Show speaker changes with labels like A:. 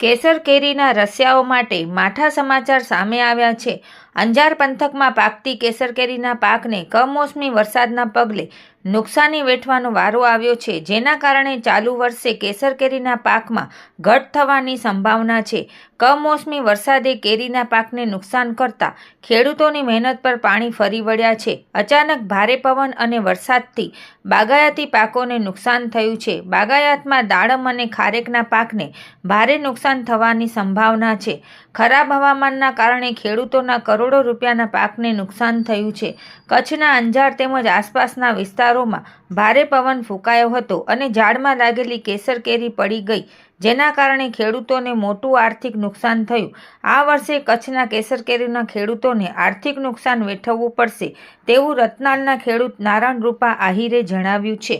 A: કેસર કેરીના રસિયાઓ માટે માઠા સમાચાર સામે આવ્યા છે. અંજાર પંથકમાં પાકતી કેસર કેરીના પાકને કમોસમી વરસાદના પગલે નુકસાની વેઠવાનો વારો આવ્યો છે. જેના કારણે ચાલુ વર્ષે કેસર કેરીના પાકમાં ઘટ થવાની સંભાવના છે. કમોસમી વરસાદે કેરીના પાકને નુકસાન કરતા ખેડૂતોની મહેનત પર પાણી ફરી વળ્યા છે. અચાનક ભારે પવન અને વરસાદથી બાગાયતી પાકોને નુકસાન થયું છે. બાગાયતમાં દાડમ અને ખારેકના પાકને ભારે નુકસાન થવાની સંભાવના છે. ખરાબ હવામાનના કારણે ખેડૂતોના કરોડો રૂપિયાના પાકને નુકસાન થયું છે. કચ્છના અંજાર તેમજ આસપાસના વિસ્તારોમાં ભારે પવન ફૂંકાયો હતો અને ઝાડમાં લાગેલી કેસર કેરી પડી ગઈ, જેના કારણે ખેડૂતોને મોટું આર્થિક નુકસાન થયું. આ વર્ષે કચ્છના કેસર કેરીના ખેડૂતોને આર્થિક નુકસાન વેઠવવું પડશે તેવું રતનાલના ખેડૂત નારાયણ રૂપા આહિરે જણાવ્યું છે.